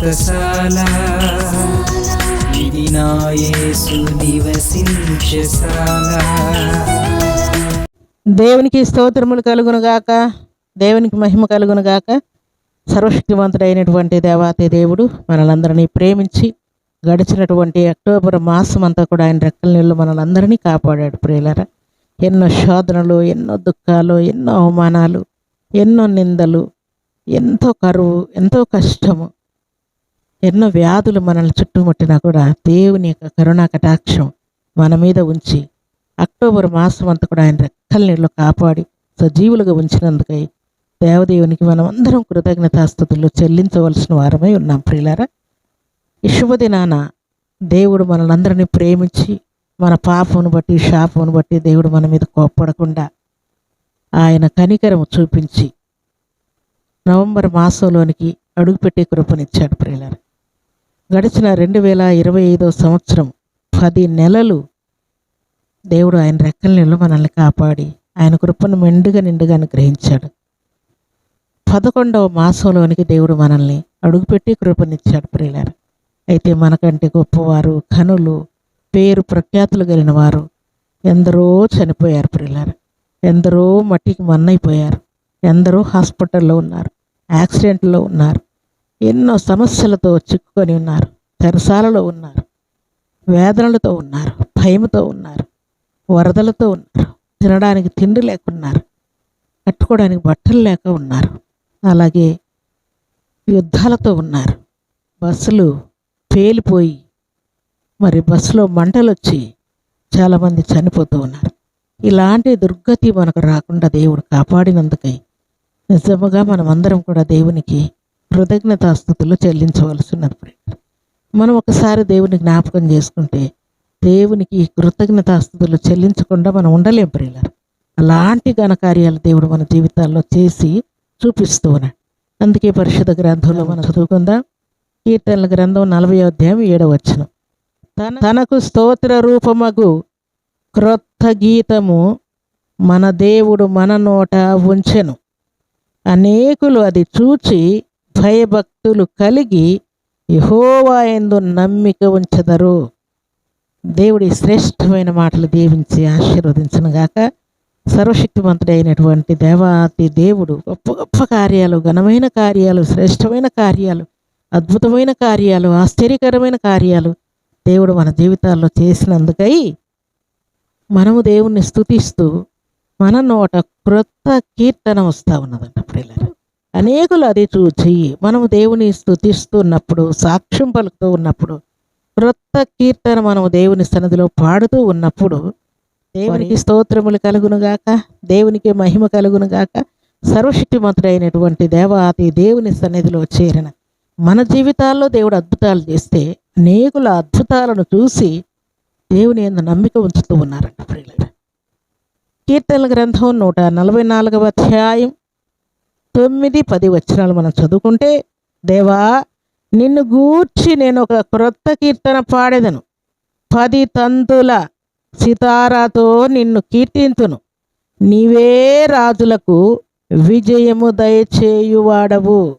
వ్రతశాల ఇది నివసించశాల దేవునికి స్తోత్రములు కలుగును గాక దేవునికి మహిమ కలుగును గాక సర్వశక్తివంతుడైనటువంటి దేవాతి దేవుడు మనలందరినీ ప్రేమించి గడిచినటువంటి అక్టోబర్ మాసం అంతా కూడా ఆయన రెక్కల నీళ్ళు మనలందరినీ కాపాడాడు ప్రియులరా. ఎన్నో శోధనలు ఎన్నో దుఃఖాలు ఎన్నో అవమానాలు ఎన్నో నిందలు ఎంతో కరువు ఎంతో కష్టము ఎన్నో వ్యాధులు మనల్ని చుట్టుముట్టినా కూడా దేవుని యొక్క కరుణా కటాక్షం మన మీద ఉంచి అక్టోబర్ మాసం అంతా కూడా ఆయన రెక్కల నీళ్ళు కాపాడి సజీవులుగా ఉంచినందుకై దేవదేవునికి మనం అందరం కృతజ్ఞతాస్థుతులు చెల్లించవలసిన వారమై ఉన్నాం ప్రియులారా. ఈ శుభదినాన దేవుడు మనలందరినీ ప్రేమించి మన పాపమును బట్టి శాపమును బట్టి దేవుడు మన మీద కోప్పడకుండా ఆయన కనికరము చూపించి నవంబర్ మాసంలోనికి అడుగుపెట్టే కృపనిచ్చాడు ప్రియులారా. గడిచిన రెండు వేల ఇరవై ఐదో సంవత్సరం పది నెలలు దేవుడు ఆయన రెక్కల నీళ్ళు మనల్ని కాపాడి ఆయన కృపను మెండుగా నిండుగా అనుగ్రహించాడు. పదకొండవ మాసంలోనికి దేవుడు మనల్ని అడుగుపెట్టి కృపనిచ్చాడు ప్రియులారు. అయితే మనకంటే గొప్పవారు ఘనులు పేరు ప్రఖ్యాతులు కలిగిన వారు ఎందరో చనిపోయారు ప్రియులారు. ఎందరో మట్టికి మన్నైపోయారు. ఎందరో హాస్పిటల్లో ఉన్నారు యాక్సిడెంట్లో ఉన్నారు. ఎన్నో సమస్యలతో చిక్కుకొని ఉన్నారు. తెరసాలలో ఉన్నారు. వేదనలతో ఉన్నారు. భయముతో ఉన్నారు. వరదలతో ఉన్నారు. తినడానికి తిండి లేకున్నారు కట్టుకోవడానికి బట్టలు లేక ఉన్నారు. అలాగే యుద్ధాలతో ఉన్నారు. బస్సులు పేలిపోయి మరి బస్సులో మంటలు వచ్చి చాలామంది చనిపోతూ ఉన్నారు. ఇలాంటి దుర్గతి మనకు రాకుండా దేవుడు కాపాడినందుకై నిజముగా మనమందరం కూడా దేవునికి కృతజ్ఞతాస్థుతులు చెల్లించవలసినది ఉన్నది మనం ఒకసారి దేవుని జ్ఞాపకం చేసుకుంటే దేవునికి కృతజ్ఞతాస్థుతులు చెల్లించకుండా మనం ఉండలేం ప్రియులారు. అలాంటి ఘనకార్యాలు దేవుడు మన జీవితాల్లో చేసి చూపిస్తూ ఉన్నాడు. అందుకే పరిశుద్ధ గ్రంథంలో మనం చదువుకుందాం. కీర్తనల గ్రంథం నలభై అధ్యాయం ఏడవచ్చును వచ్చిన తన తనకు స్తోత్ర రూపమగు క్రొత్త గీతము మన దేవుడు మన నోట ఉంచెను. అనేకులు అది చూచి భయభక్తులు కలిగి యహోవాయందు నమ్మిక ఉంచెదరు. దేవుడి శ్రేష్టమైన మాటలు దీవించి ఆశీర్వదించనుగాక గాక. సర్వశక్తివంతుడైనటువంటి దేవాతి దేవుడు గొప్ప గొప్ప కార్యాలు ఘనమైన కార్యాలు శ్రేష్టమైన కార్యాలు అద్భుతమైన కార్యాలు ఆశ్చర్యకరమైన కార్యాలు దేవుడు మన జీవితాల్లో చేసినందుకై మనము దేవుణ్ణి స్తుతిస్తూ మన నోట క్రొత్త కీర్తన వస్తూ ఉన్నదంట ప్రియులారా. అనేకులు అది చూచి మనము దేవుని స్తుతిస్తున్నప్పుడు సాక్ష్యం పలుకుతూ ఉన్నప్పుడు క్రొత్త కీర్తన మనము దేవుని సన్నిధిలో పాడుతూ ఉన్నప్పుడు దేవునికి స్తోత్రములు కలుగునుగాక దేవునికి మహిమ కలుగునుగాక సర్వశక్తిమంతుడైనటువంటి దేవాతి దేవుని సన్నిధిలో చేరిన మన జీవితాల్లో దేవుడు అద్భుతాలు చేస్తే అనేకుల అద్భుతాలను చూసి దేవుని యందు నమ్మిక ఉంచుతూ ఉన్నారంట ప్రియులారా. కీర్తనల గ్రంథం నూట నలభై నాలుగవ అధ్యాయం తొమ్మిది పది వచనాలు మనం చదువుకుంటే దేవా నిన్ను గూర్చి నేను ఒక క్రొత్త కీర్తన పాడేదను. పది తంతుల సితారాతో నిన్ను కీర్తింతును. నీవే రాజులకు విజయము దయచేయువాడవు.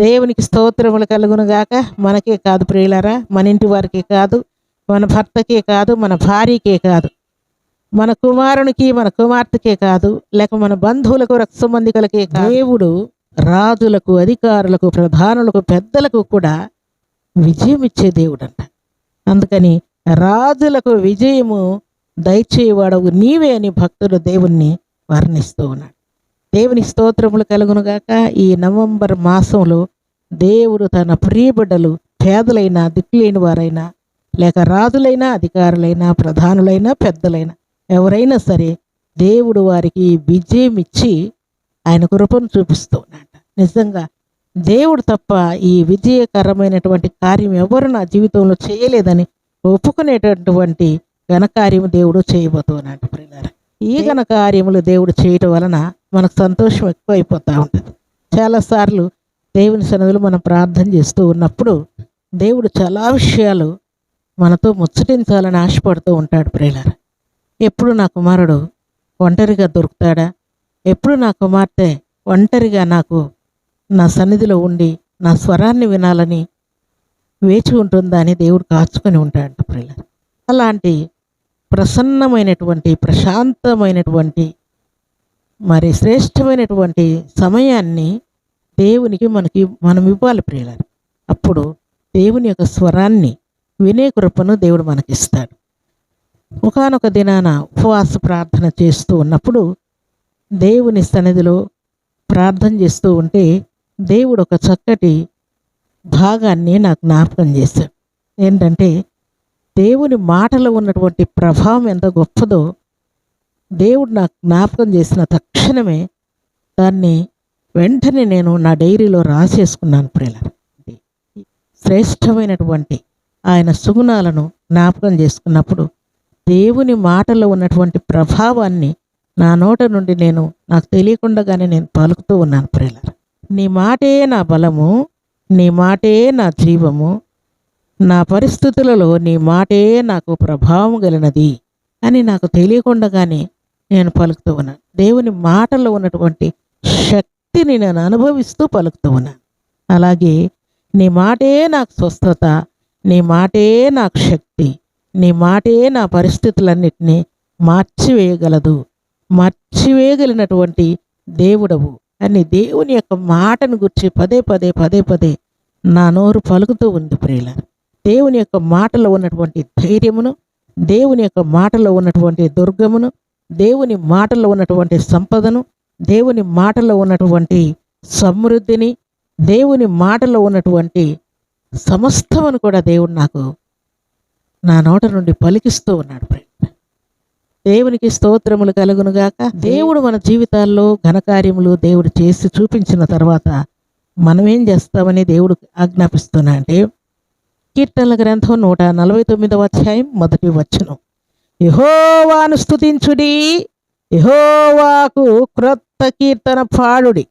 దేవునికి స్తోత్రములు కలుగునుగాక మనకే కాదు ప్రియులారా మన ఇంటి వారికి కాదు మన భర్తకే కాదు మన భార్యకే కాదు. మన కుమారునికి మన కుమార్తెకే కాదు లేక మన బంధువులకు రక్త కాదు. దేవుడు రాజులకు అధికారులకు ప్రధానులకు పెద్దలకు కూడా విజయం ఇచ్చే దేవుడు అంట అందుకని రాజులకు విజయము దయచేవాడవు నీవే అని భక్తుడు దేవుణ్ణి వర్ణిస్తూ ఉన్నాడు. దేవుని స్తోత్రములు కలుగునుగాక. ఈ నవంబర్ మాసంలో దేవుడు తన ప్రియబిడ్డలు పేదలైనా దిక్కులేని వారైనా లేక రాజులైనా అధికారులైనా ప్రధానులైనా పెద్దలైనా ఎవరైనా సరే దేవుడు వారికి విజయం ఇచ్చి ఆయన కృపను చూపిస్తూ ఉన్నాడు నిజంగా దేవుడు తప్ప ఈ విజయకరమైనటువంటి కార్యం ఎవరు నా జీవితంలో చేయలేదని ఒప్పుకునేటటువంటి ఘనకార్యము దేవుడు చేయబోతున్నాడు ప్రియులారా. ఈ ఘనకార్యములు దేవుడు చేయటం వలన మనకు సంతోషం ఎక్కువ అయిపోతూ ఉంటుంది చాలాసార్లు దేవుని సన్నిధిలో మనం ప్రార్థన చేస్తూ ఉన్నప్పుడు దేవుడు చాలా విషయాలు మనతో ముచ్చటించాలని ఆశపడుతూ ఉంటాడు ప్రియులారా. ఎప్పుడు నా కుమారుడు ఒంటరిగా దొరుకుతాడా? ఎప్పుడు నా కుమార్తె ఒంటరిగా నాకు నా సన్నిధిలో ఉండి నా స్వరాన్ని వినాలని వేచి ఉంటుందా అని దేవుడు కాచుకొని ఉంటాడంట ప్రియుల అలాంటి ప్రసన్నమైనటువంటి ప్రశాంతమైనటువంటి మరి శ్రేష్టమైనటువంటి సమయాన్ని దేవునికి మనకి మనం ఇవ్వాలి ప్రియులారు. అప్పుడు దేవుని యొక్క స్వరాన్ని వినే కృపను దేవుడు మనకిస్తాడు. ఒకనొక దినాన ఉపవాస ప్రార్థన చేస్తూ ఉన్నప్పుడు దేవుని సన్నిధిలో ప్రార్థన చేస్తూ ఉంటే దేవుడు ఒక చక్కటి భాగాన్ని నాకు జ్ఞాపకం చేశాడు. ఏంటంటే దేవుని మాటలో ఉన్నటువంటి ప్రభావం ఎంత గొప్పదో దేవుడు నాకు జ్ఞాపకం చేసిన తక్షణమే దాన్ని వెంటనే నేను నా డైరీలో రాసేసుకున్నాను ప్రియుల శ్రేష్టమైనటువంటి ఆయన సుగుణాలను జ్ఞాపకం చేసుకున్నప్పుడు దేవుని మాటలో ఉన్నటువంటి ప్రభావాన్ని నా నోట నుండి నేను నాకు తెలియకుండానే నేను పలుకుతూ ఉన్నాను ప్రియుల నీ మాటే నా బలము నీ మాటే నా జీవము నా పరిస్థితులలో నీ మాటే నాకు ప్రభావం కలిగినది అని నాకు తెలియకుండానే నేను పలుకుతూ ఉన్నాను. దేవుని మాటలో ఉన్నటువంటి శక్తిని నేను అనుభవిస్తూ పలుకుతూ ఉన్నాను. అలాగే నీ మాటే నాకు స్వస్థత నీ మాటే నాకు శక్తి నీ మాటే నా పరిస్థితులన్నిటినీ మార్చివేయగలదు. మార్చివేయగలిగినటువంటి దేవుడవు. అని దేవుని యొక్క మాటను గురించి పదే పదే పదే పదే నా నోరు పలుకుతూ ఉంది ప్రియుల దేవుని యొక్క మాటలో ఉన్నటువంటి ధైర్యమును దేవుని యొక్క మాటలో ఉన్నటువంటి దుర్గమును దేవుని మాటలో ఉన్నటువంటి సంపదను దేవుని మాటలో ఉన్నటువంటి సమృద్ధిని దేవుని మాటలో ఉన్నటువంటి సమస్తమును కూడా దేవుడు నాకు నా నోట నుండి పలికిస్తూ ఉన్నాడు ప్రేమ. దేవునికి స్తోత్రములు కలుగునుగాక దేవుడు మన జీవితాల్లో ఘనకార్యములు దేవుడు చేసి చూపించిన తర్వాత మనం ఏం చేస్తామని దేవుడు ఆజ్ఞాపిస్తున్నా అంటే కీర్తనల గ్రంథం నూట నలభై తొమ్మిదవ అధ్యాయం మొదటి వచ్చును యహోవాను స్తుతించుడి యహోవాకు క్రొత్త కీర్తన పాడుడి.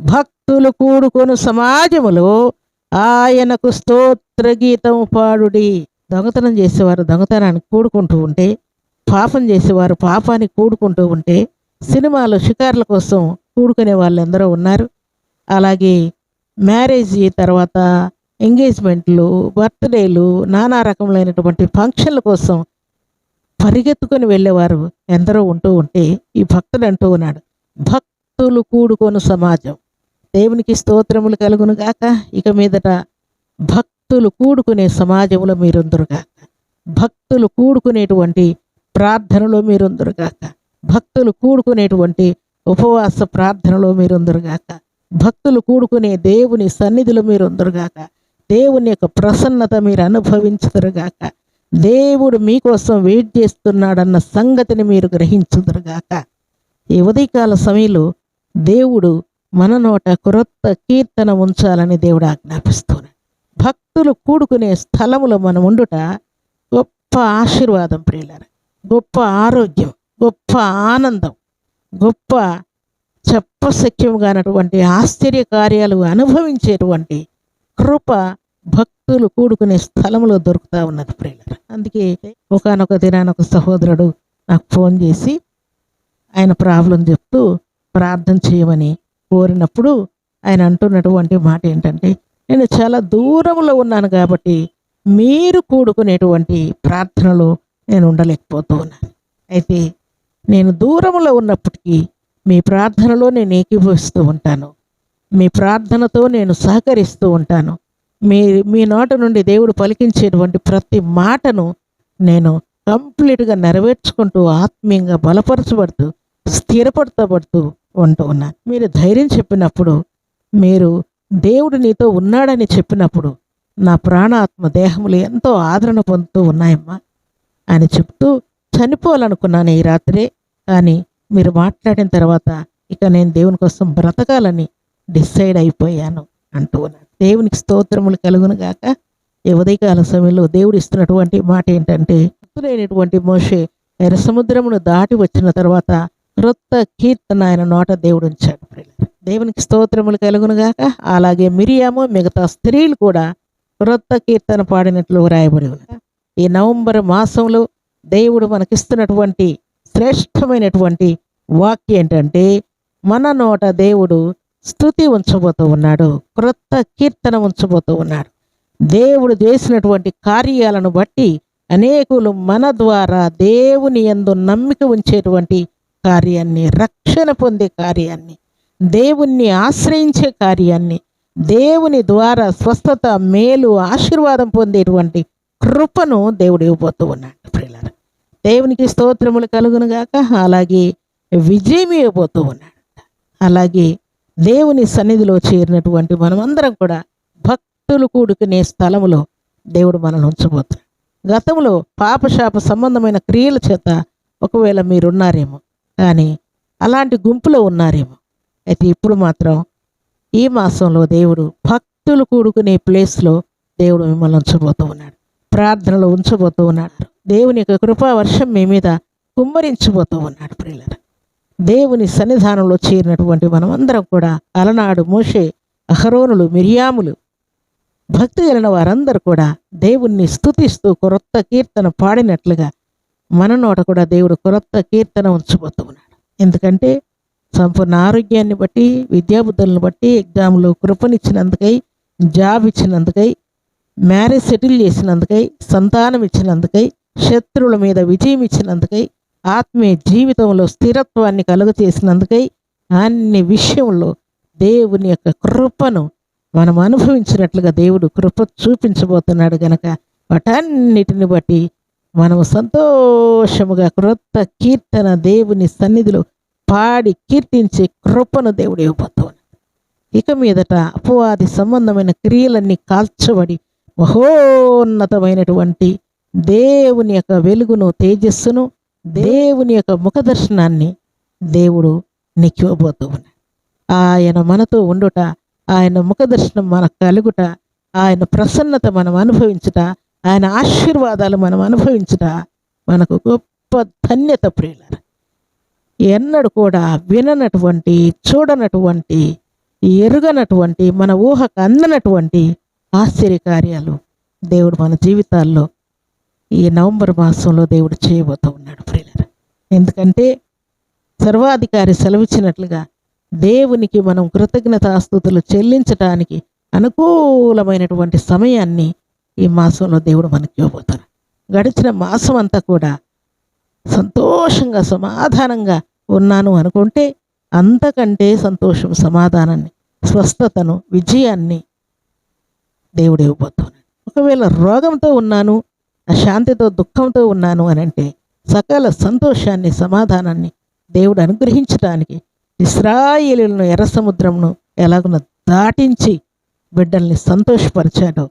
భక్తులు కూడుకొను సమాజములో ఆయనకు స్తోత్ర గీతం పాడుడి. దొంగతనం చేసేవారు దొంగతనానికి కూడుకుంటూ ఉంటే పాపం చేసేవారు పాపానికి కూడుకుంటూ ఉంటే సినిమాలు షికార్ల కోసం కూడుకునే వాళ్ళు ఎందరో ఉన్నారు. అలాగే మ్యారేజ్ తర్వాత ఎంగేజ్మెంట్లు బర్త్డేలు నానా రకములైనటువంటి ఫంక్షన్ల కోసం పరిగెత్తుకొని వెళ్ళేవారు ఎందరో ఉంటూ ఉంటే ఈ భక్తుడు అంటూ ఉన్నాడు భక్తులు కూడుకొను సమాజం. దేవునికి స్తోత్రములు కలుగును గాక. ఇక మీదట భక్ భక్తులు కూడుకునే సమాజంలో మీరుందరుగాక భక్తులు కూడుకునేటువంటి ప్రార్థనలో మీరుందరుగాక భక్తులు కూడుకునేటువంటి ఉపవాస ప్రార్థనలో మీరుందరుగాక భక్తులు కూడుకునే దేవుని సన్నిధిలో మీరుందరుగాక దేవుని యొక్క ప్రసన్నత మీరు అనుభవించుదురుగాక దేవుడు మీకోసం వెయిట్ చేస్తున్నాడన్న సంగతిని మీరు గ్రహించుదురుగాక ఈ ఉదయకాల సమయంలో దేవుడు మన నోట క్రొత్త కీర్తన ఉంచాలని దేవుడు ఆజ్ఞాపిస్తున్నాడు. భక్తులు కూడుకునే స్థలములో మనం ఉండుట గొప్ప ఆశీర్వాదం ప్రియులర. గొప్ప ఆరోగ్యం గొప్ప ఆనందం గొప్ప చెప్పశక్యముగానటువంటి ఆశ్చర్య కార్యాలు అనుభవించేటువంటి కృప భక్తులు కూడుకునే స్థలంలో దొరుకుతూ ఉన్నది ప్రియులర. అందుకే ఒకనొక దినానొక సహోదరుడు నాకు ఫోన్ చేసి ఆయన ప్రాబ్లం చెప్తూ ప్రార్థన చేయమని కోరినప్పుడు ఆయన అంటున్నటువంటి మాట ఏంటంటే నేను చాలా దూరంలో ఉన్నాను కాబట్టి మీరు కూడుకునేటువంటి ప్రార్థనలో నేను ఉండలేకపోతూ ఉన్నాను. అయితే నేను దూరంలో ఉన్నప్పటికీ మీ ప్రార్థనలో నేను ఏకీభవిస్తూ ఉంటాను. మీ ప్రార్థనతో నేను సహకరిస్తూ ఉంటాను. మీ మీ నోట నుండి దేవుడు పలికించేటువంటి ప్రతి మాటను నేను కంప్లీట్గా నెరవేర్చుకుంటూ ఆత్మీయంగా బలపరచబడుతూ స్థిరపడతబడుతూ ఉంటూ ఉన్నాను. మీరు ధైర్యం చెప్పినప్పుడు మీరు దేవుడు నీతో ఉన్నాడని చెప్పినప్పుడు నా ప్రాణాత్మ దేహములు ఎంతో ఆదరణ పొందుతూ ఉన్నాయమ్మా అని చెప్తూ చనిపోవాలనుకున్నాను ఈ రాత్రే. కానీ మీరు మాట్లాడిన తర్వాత ఇక నేను దేవుని కోసం బ్రతకాలని డిసైడ్ అయిపోయాను అంటూ ఉన్నాను దేవునికి స్తోత్రములు కలుగును గాక. ఈ ఉదయకాల సమయంలో దేవుడు ఇస్తున్నటువంటి మాట ఏంటంటే భక్తులైనటువంటి మోషే ఎర్ర సముద్రమును దాటి వచ్చిన తర్వాత క్రొత్త కీర్తన ఆయన నోట దేవుడు ఉంచాడు. దేవునికి స్తోత్రములు కలుగునుగాక అలాగే మిరియాము మిగతా స్త్రీలు కూడా క్రొత్త కీర్తన పాడినట్లు వ్రాయబడి ఉన్నారు ఈ నవంబర్ మాసంలో దేవుడు మనకిస్తున్నటువంటి శ్రేష్టమైనటువంటి వాక్యం ఏంటంటే మన నోట దేవుడు స్థుతి ఉంచబోతూ ఉన్నాడు క్రొత్త కీర్తన ఉంచబోతూ ఉన్నాడు. దేవుడు చేసినటువంటి కార్యాలను బట్టి అనేకులు మన ద్వారా దేవుని యందు నమ్మిక ఉంచేటువంటి కార్యాన్ని రక్షణ పొందే కార్యాన్ని దేవుణ్ణి ఆశ్రయించే కార్యాన్ని దేవుని ద్వారా స్వస్థత మేలు ఆశీర్వాదం పొందేటువంటి కృపను దేవుడు ఇవ్వబోతూ ఉన్నాడు. ప్రియులారా దేవునికి స్తోత్రములు కలుగునుగాక అలాగే విజయం ఇవ్వబోతూ ఉన్నాడు. అలాగే దేవుని సన్నిధిలో చేరినటువంటి మనమందరం కూడా భక్తులు కూడుకునే స్థలములో దేవుడు మనల్ని ఉంచబోతున్నాడు. గతంలో పాపశాప సంబంధమైన క్రియల చేత ఒకవేళ మీరున్నారేమో కానీ అలాంటి గుంపులో ఉన్నారేమో అయితే ఇప్పుడు మాత్రం ఈ మాసంలో దేవుడు భక్తులు కూడుకునే ప్లేస్లో దేవుడు మిమ్మల్ని ఉంచబోతూ ఉన్నాడు. ప్రార్థనలో ఉంచబోతూ ఉన్నాడు. దేవుని యొక్క కృపా వర్షం మీ మీద కుమ్మరించబోతూ ఉన్నాడు ప్రియులర. దేవుని సన్నిధానంలో చేరినటువంటి మనమందరం కూడా అలనాడు మోషే అహరోనులు మిరియాములు భక్తి కలిగిన వారందరూ కూడా దేవుణ్ణి స్థుతిస్తూ కొరొత్త కీర్తన పాడినట్లుగా మన నోట కూడా దేవుడు కొరొత్త కీర్తన ఉంచబోతూ ఉన్నాడు. ఎందుకంటే సంపూర్ణ ఆరోగ్యాన్ని బట్టి విద్యాబుద్ధులను బట్టి ఎగ్జామ్లో కృపనిచ్చినందుకై జాబ్ ఇచ్చినందుకై మ్యారేజ్ సెటిల్ చేసినందుకై సంతానం ఇచ్చినందుకై శత్రువుల మీద విజయం ఇచ్చినందుకై ఆత్మీయ జీవితంలో స్థిరత్వాన్ని కలుగ చేసినందుకై అన్ని విషయంలో దేవుని యొక్క కృపను మనం అనుభవించినట్లుగా దేవుడు కృప చూపించబోతున్నాడు గనక. వాటన్నిటిని బట్టి మనము సంతోషముగా క్రొత్త కీర్తన దేవుని సన్నిధిలో పాడి కీర్తించే కృపను దేవుడు ఇవ్వబోతున్నాడు. ఇక మీదట అపవాది సంబంధమైన క్రియలన్నీ కాల్చబడి మహోన్నతమైనటువంటి దేవుని యొక్క వెలుగును తేజస్సును దేవుని యొక్క ముఖదర్శనాన్ని దేవుడు నీకు ఇవ్వబోతూ ఉన్నాడు. ఆయన మనతో ఉండుట ఆయన ముఖదర్శనం మనకు కలుగుట ఆయన ప్రసన్నత మనం అనుభవించుట ఆయన ఆశీర్వాదాలు మనం అనుభవించుట మనకు గొప్ప ధన్యత ప్రియులారా. ఎన్నడూ కూడా విననటువంటి చూడనటువంటి ఎరుగనటువంటి మన ఊహకు అందనటువంటి ఆశ్చర్యకార్యాలు దేవుడు మన జీవితాల్లో ఈ నవంబర్ మాసంలో దేవుడు చేయబోతూ ఉన్నాడు ప్రియులర. ఎందుకంటే సర్వాధికారి సెలవిచ్చినట్లుగా దేవునికి మనం కృతజ్ఞతాస్తుతులు చెల్లించటానికి అనుకూలమైనటువంటి సమయాన్ని ఈ మాసంలో దేవుడు మనకి ఇవ్వబోతారు గడిచిన మాసం అంతా కూడా సంతోషంగా సమాధానంగా ఉన్నాను అనుకుంటే అంతకంటే సంతోషం సమాధానాన్ని స్వస్థతను విజయాన్ని దేవుడు ఇవ్వబోతున్నాడు. ఒకవేళ రోగంతో ఉన్నాను అశాంతితో దుఃఖంతో ఉన్నాను అని అంటే సకల సంతోషాన్ని సమాధానాన్ని దేవుడు అనుగ్రహించడానికి ఇస్రాయేలులను ఎర్ర సముద్రంను ఎలాగున దాటించి బిడ్డల్ని సంతోషపరిచాడో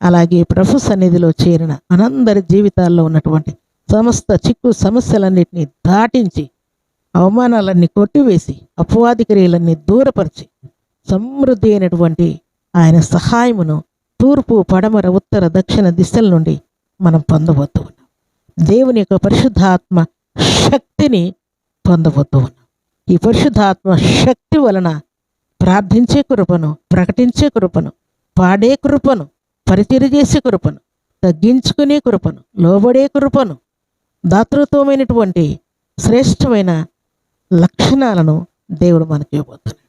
అలాగే ప్రభు సన్నిధిలో చేరిన మనందరి జీవితాల్లో ఉన్నటువంటి సమస్త చిక్కు సమస్యలన్నింటినీ దాటించి అవమానాలన్నీ కొట్టివేసి అపవాది క్రియలన్నీ దూరపరిచి సమృద్ధి అయినటువంటి ఆయన సహాయమును తూర్పు పడమర ఉత్తర దక్షిణ దిశల నుండి మనం పొందబోతూ ఉన్నాం. దేవుని యొక్క పరిశుద్ధాత్మ శక్తిని పొందబోతూ ఉన్నాం. ఈ పరిశుద్ధాత్మ శక్తి వలన ప్రార్థించే కృపను ప్రకటించే కృపను పాడే కృపను పరిచర్య చేసే కృపను తగ్గించుకునే కృపను లోబడే కృపను దాతృత్వమైనటువంటి శ్రేష్టమైన లక్షణాలను దేవుడు మనకి ఇవ్వబోతున్నాడు.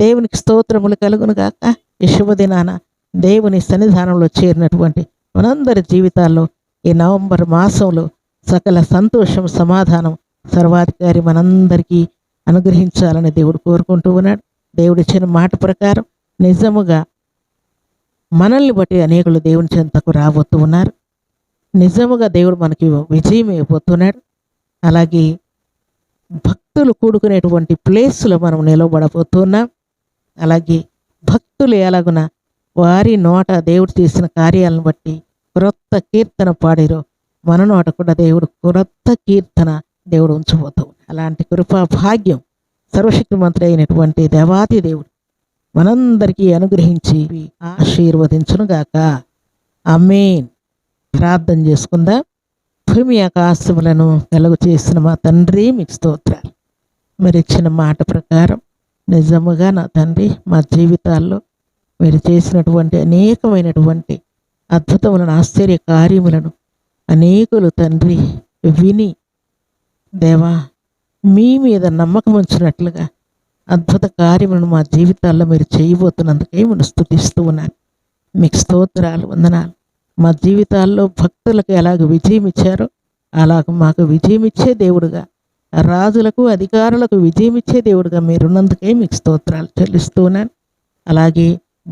దేవునికి స్తోత్రములు కలుగును గాక. ఈ శుభదినాన దేవుని సన్నిధానంలో చేరినటువంటి మనందరి జీవితాల్లో ఈ నవంబర్ మాసంలో సకల సంతోషం సమాధానం సర్వాధికారి మనందరికీ అనుగ్రహించాలని దేవుడు కోరుకుంటూ ఉన్నాడు. దేవుడు ఇచ్చిన మాట ప్రకారం నిజముగా మనల్ని బట్టి అనేకులు దేవుని చెంతకు రాబోతూ ఉన్నారు. నిజముగా దేవుడు మనకి విజయం ఇవ్వబోతున్నాడు. అలాగే భక్తులు కూడుకునేటువంటి ప్లేస్లో మనం నిలబడబోతున్నాం. అలాగే భక్తులు ఎలాగున వారి నోట దేవుడు చేసిన కార్యాలను బట్టి క్రొత్త కీర్తన పాడిరో మన నోట కూడా దేవుడు క్రొత్త కీర్తన దేవుడు ఉంచబోతూ అలాంటి కృపా భాగ్యం సర్వశక్తిమంతుడు అయినటువంటి దేవాతి దేవుడు మనందరికీ అనుగ్రహించి ఆశీర్వదించునుగాక. అమేన్ ప్రార్థన చేసుకుందాం. భూమి ఆకాశములను వెలుగు చేసిన మా తండ్రి మీకు స్తోత్రాలు. మీరు ఇచ్చిన మాట ప్రకారం నిజముగా నా తండ్రి మా జీవితాల్లో మీరు చేసినటువంటి అనేకమైనటువంటి అద్భుతములను ఆశ్చర్య కార్యములను అనేకులు తండ్రి విని దేవా మీ మీద నమ్మకం ఉంచినట్లుగా అద్భుత కార్యములను మా జీవితాల్లో మీరు చేయబోతున్నందుకే మనం స్థుతిస్తూ ఉన్నాను. మీకు స్తోత్రాలు వందనాలు. మా జీవితాల్లో భక్తులకు ఎలాగ విజయం ఇచ్చారో అలాగ మాకు విజయం ఇచ్చే దేవుడుగా రాజులకు అధికారులకు విజయం ఇచ్చే దేవుడుగా మీరున్నందుకే మీకు స్తోత్రాలు చెల్లిస్తున్నాను. అలాగే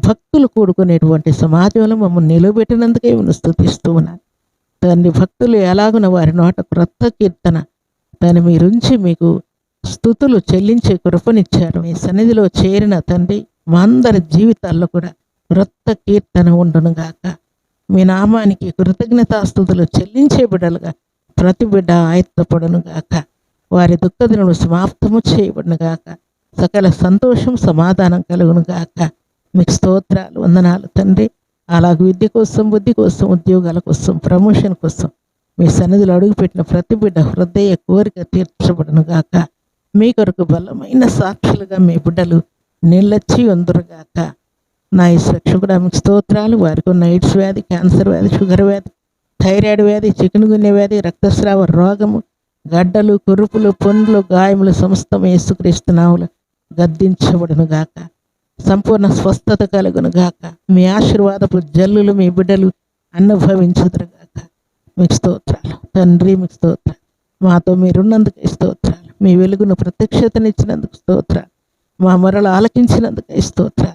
భక్తులు కూడుకునేటువంటి సమాజంలో మమ్మల్ని నిలబెట్టినందుకే స్థుతిస్తూ ఉన్నాను తండ్రి భక్తులు ఎలాగున వారి నోట క్రొత్త కీర్తన దాన్ని మీరుంచి మీకు స్థుతులు చెల్లించే కృపనిచ్చారు. మీ సన్నిధిలో చేరిన తండ్రి మా అందరి జీవితాల్లో కూడా క్రొత్త కీర్తన ఉండును గాక. మీ నామానికి కృతజ్ఞతాస్థుతులు చెల్లించే బిడ్డలుగా ప్రతి బిడ్డ ఆయత్తపడును గాక. వారి దుఃఖదినలు సమాప్తము చేయబడును గాక. సకల సంతోషం సమాధానం కలుగును గాక. మీకు స్తోత్రాలు వందనాలు తండ్రి. అలాగ విద్య కోసం బుద్ధి కోసం ఉద్యోగాల కోసం ప్రమోషన్ కోసం మీ సన్నిధిలో అడుగుపెట్టిన ప్రతి బిడ్డ హృదయ కోరిక తీర్చబడును గాక. మీ కొరకు బలమైన సాక్షులుగా మీ బిడ్డలు నిల్లచ్చి ఉందరుగాక నా ఈ రక్షకుడు ఆమెకు స్తోత్రాలు. వారికి ఉన్న ఎయిడ్స్ వ్యాధి క్యాన్సర్ వ్యాధి షుగర్ వ్యాధి థైరాయిడ్ వ్యాధి చికెన్ గున్నె వ్యాధి రక్తస్రావ రోగము గడ్డలు కురుపులు పుండ్లు గాయములు సమస్తం ఏసుక్రీస్తునావులు గద్దించబడును గాక. సంపూర్ణ స్వస్థత కలుగును గాక. మీ ఆశీర్వాదపు జల్లులు మీ బిడ్డలు అనుభవించదురు గాక. మీకు స్తోత్రాలు. తండ్రి మీకు స్తోత్రాలు. మాతో మీరున్నందుకు స్తోత్రాలు. మీ వెలుగును ప్రత్యక్షతనిచ్చినందుకు స్తోత్రాలు. మా మొరలు ఆలకించినందుకు స్తోత్రాలు.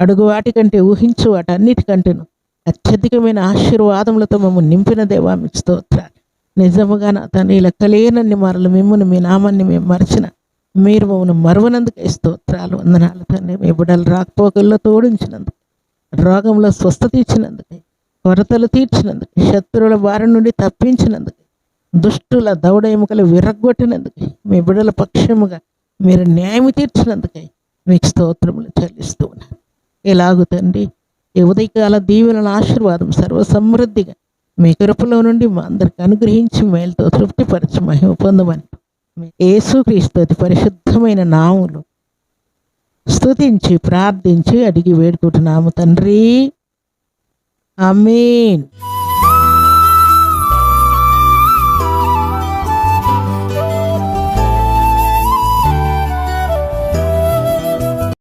అడుగు వాటికంటే ఊహించు వాటన్నిటికంటేను అత్యధికమైన ఆశీర్వాదములతో మమ్మల్ని నింపిన దేవా మీకు స్తోత్రాలు. నిజముగా నా తండ్రి లెక్కలేనన్ని మరలు మిమ్మల్ని మీ నామాన్ని మేము మరచిన మీరు మమ్మల్ని మరువనందుకే స్తోత్రాలు వందనాలు తండ్రి. మీ బిడ్డలు రాకపోకల్లో తోడించినందుకు రోగంలో స్వస్థత ఇచ్చినందుకు కొరతలు తీర్చినందుకు శత్రువుల బారి నుండి తప్పించినందుకు దుష్టుల దౌడ ఎముకలు విరగ్గొట్టినందుకు మీ బిడ్డల పక్షముగా మీరు న్యాయం తీర్చినందుకై మీకు స్తోత్రములు చెల్లిస్తూ ఉన్నారు ఎలాగు తండ్రి ఈ ఉదయకాల దీవెనల ఆశీర్వాదం సర్వసమృద్ధిగా మీ కృపలో నుండి మా అందరికి అనుగ్రహించి మేలుతో తృప్తిపరచి మహిమ పొందమని యేసుక్రీస్తుతి పరిశుద్ధమైన నాములు స్తుతించి ప్రార్థించి అడిగి వేడుకుంటున్నాము తండ్రి. అమీన్